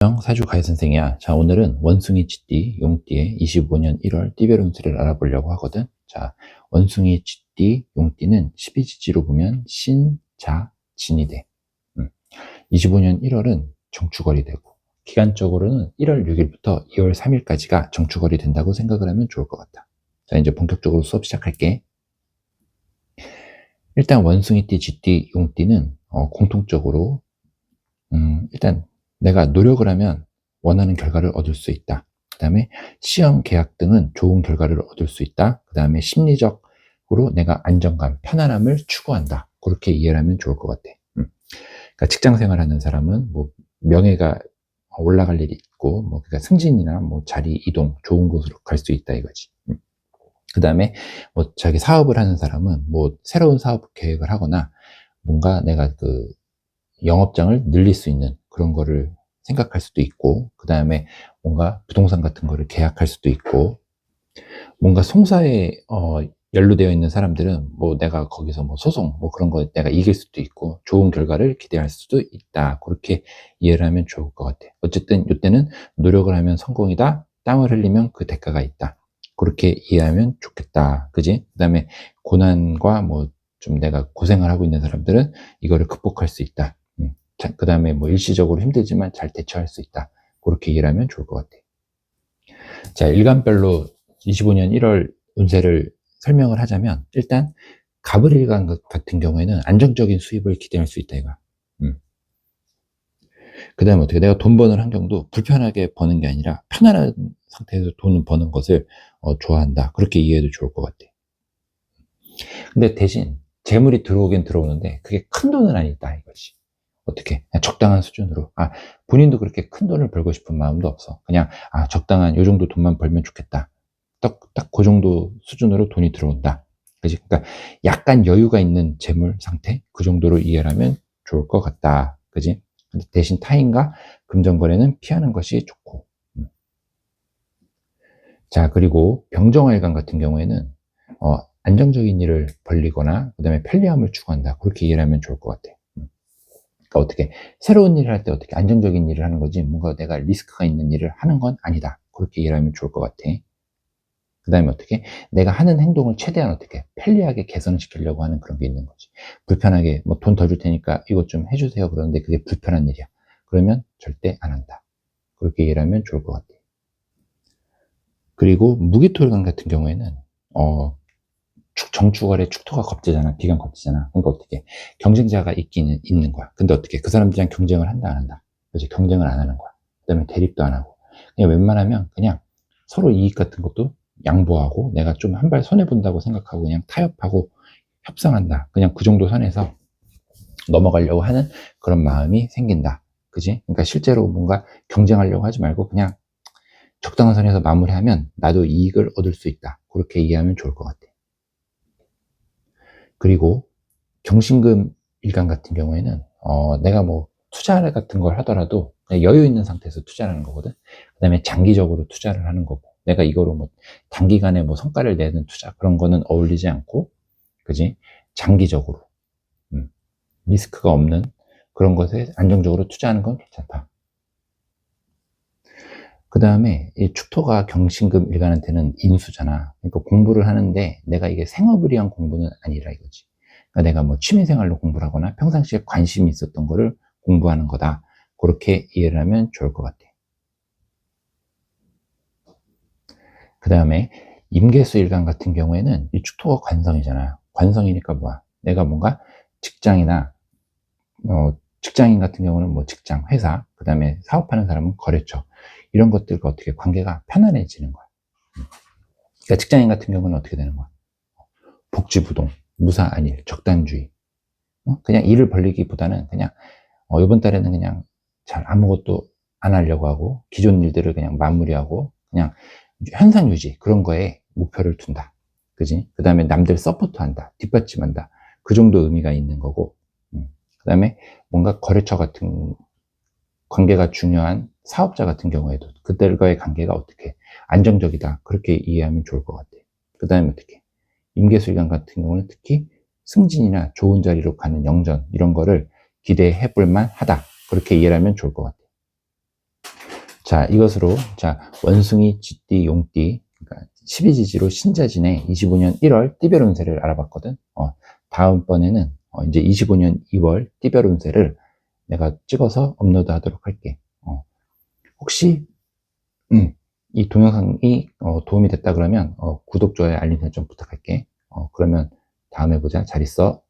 안녕 사주 가해 선생이야. 자 오늘은 원숭이 쥐띠 용띠의 25년 1월 띠별 운세를 알아보려고 하거든. 자 원숭이 쥐띠 용띠는 12지지로 보면 신, 자, 진이 돼. 음. 25년 1월은 정축월이 되고 기간적으로는 1월 6일부터 2월 3일까지가 정축월이 된다고 생각을 하면 좋을 것 같다. 자 이제 본격적으로 수업 시작할게. 일단 원숭이띠, 쥐띠, 용띠는 어, 공통적으로 음, 일단 내가 노력을 하면 원하는 결과를 얻을 수 있다. 그 다음에 시험, 계약 등은 좋은 결과를 얻을 수 있다. 그 다음에 심리적으로 내가 안정감, 편안함을 추구한다. 그렇게 이해를 하면 좋을 것 같아. 음. 그러니까 직장 생활하는 사람은 뭐 명예가 올라갈 일이 있고, 뭐 그러니까 승진이나 뭐 자리 이동, 좋은 곳으로 갈 수 있다 이거지. 음. 그 다음에 뭐 자기 사업을 하는 사람은 뭐 새로운 사업 계획을 하거나 뭔가 내가 그 영업장을 늘릴 수 있는 그런 거를 생각할 수도 있고, 그 다음에 뭔가 부동산 같은 거를 계약할 수도 있고, 뭔가 송사에 어, 연루되어 있는 사람들은 뭐 내가 거기서 뭐 소송 뭐 그런 거 내가 이길 수도 있고 좋은 결과를 기대할 수도 있다. 그렇게 이해를 하면 좋을 것 같아 어쨌든 이때는 노력을 하면 성공이다. 땀을 흘리면 그 대가가 있다. 그렇게 이해하면 좋겠다. 그지? 그 다음에 고난과 뭐 좀 내가 고생을 하고 있는 사람들은 이거를 극복할 수 있다 그 다음에 뭐 일시적으로 힘들지만 잘 대처할 수 있다. 그렇게 이해를 하면 좋을 것 같아요. 자, 일간별로 25년 1월 운세를 설명을 하자면, 일단, 가브일간 같은 경우에는 안정적인 수입을 기대할 수 있다, 이거. 음. 그 다음에 어떻게, 내가 돈 버는 환경도 불편하게 버는 게 아니라 편안한 상태에서 돈을 버는 것을 어, 좋아한다. 그렇게 이해해도 좋을 것 같아. 근데 대신, 재물이 들어오긴 들어오는데, 그게 큰 돈은 아니다, 이거지. 어떻게 적당한 수준으로. 아 본인도 그렇게 큰 돈을 벌고 싶은 마음도 없어. 그냥 아 적당한 요 정도 돈만 벌면 좋겠다. 딱딱 그 정도 수준으로 돈이 들어온다. 그지? 그러니까 약간 여유가 있는 재물 상태? 그 정도로 이해를 하면 좋을 것 같다. 그지? 근데 대신 타인과 금전 거래는 피하는 것이 좋고. 음. 자 그리고 병정활관 같은 경우에는 어, 안정적인 일을 벌리거나 그 다음에 편리함을 추구한다. 그렇게 이해를 하면 좋을 것 같아 그러니까 어떻게 새로운 일을 할 때 어떻게 안정적인 일을 하는 거지 뭔가 내가 리스크가 있는 일을 하는 건 아니다. 그렇게 이해하면 좋을 것 같아. 그 다음에 어떻게 내가 하는 행동을 최대한 어떻게 편리하게 개선시키려고 하는 그런 게 있는 거지. 불편하게 뭐 돈 더 줄 테니까 이것 좀 해주세요. 그러는데 그게 불편한 일이야. 그러면 절대 안 한다. 그렇게 이해를 하면 좋을 것 같아. 그리고 무기토일관 같은 경우에는 어 정축월에 축토가 겁지잖아. 비관 겁지잖아. 그러니까 어떻게 경쟁자가 있기는 있는 거야. 근데 어떻게 그 사람들이랑 경쟁을 한다 안 한다. 그렇지 경쟁을 안 하는 거야. 그다음에 대립도 안 하고 그냥 웬만하면 그냥 서로 이익 같은 것도 양보하고 내가 좀 한 발 손해 본다고 생각하고 그냥 타협하고 협상한다. 그냥 그 정도 선에서 넘어가려고 하는 그런 마음이 생긴다. 그지? 그러니까 실제로 뭔가 경쟁하려고 하지 말고 그냥 적당한 선에서 마무리하면 나도 이익을 얻을 수 있다. 그렇게 이해하면 좋을 것 같아. 그리고 경신금 일간 같은 경우에는 어, 내가 뭐 투자 같은 걸 하더라도 여유 있는 상태에서 투자를 하는 거거든. 그 다음에 장기적으로 투자를 하는 거고. 내가 이거로 뭐 단기간에 뭐 성과를 내는 투자 그런 거는 어울리지 않고, 그지? 장기적으로 음, 리스크가 없는 그런 것에 안정적으로 투자하는 건 괜찮다. 그 다음에 이 축토가 경신금 일간한테는 인수잖아. 그러니까 공부를 하는데 내가 이게 생업을 위한 공부는 아니라 이거지. 그러니까 내가 뭐 취미생활로 공부를 하거나 평상시에 관심이 있었던 거를 공부하는 거다. 그렇게 이해를 하면 좋을 것 같아. 그 다음에 임계수 일간 같은 경우에는 이 축토가 관성이잖아. 관성이니까 뭐야? 내가 뭔가 직장이나 어, 직장인 같은 경우는 뭐 직장, 회사, 그 다음에 사업하는 사람은 거래처. 이런 것들과 어떻게 관계가 편안해지는 거야. 그러니까 직장인 같은 경우는 어떻게 되는 거야? 복지부동, 무사안일, 적단주의. 어? 그냥 일을 벌리기보다는 그냥 어, 이번 달에는 그냥 잘 아무것도 안 하려고 하고 기존 일들을 그냥 마무리하고 그냥 현상 유지 그런 거에 목표를 둔다. 그지? 그 다음에 남들 서포트한다. 뒷받침한다. 그 정도 의미가 있는 거고. 음. 그 다음에 뭔가 거래처 같은 관계가 중요한 사업자 같은 경우에도 그들과의 관계가 어떻게 안정적이다 그렇게 이해하면 좋을 것 같아요. 그 다음에 어떻게 임계수일관 같은 경우는 특히 승진이나 좋은 자리로 가는 영전 이런 거를 기대해 볼만 하다 그렇게 이해하면 좋을 것 같아요. 자, 이것으로, 자, 원숭이, 쥐띠, 용띠, 그러니까 12지지로 신자진의 25년 1월 띠별 운세를 알아봤거든. 어, 다음번에는 어, 이제 25년 2월 띠별 운세를 내가 찍어서 업로드 하도록 할게. 어, 혹시, 음, 이 동영상이 어, 도움이 됐다 그러면 어, 구독, 좋아요, 알림 설정 부탁할게. 어, 그러면 다음에 보자. 잘 있어.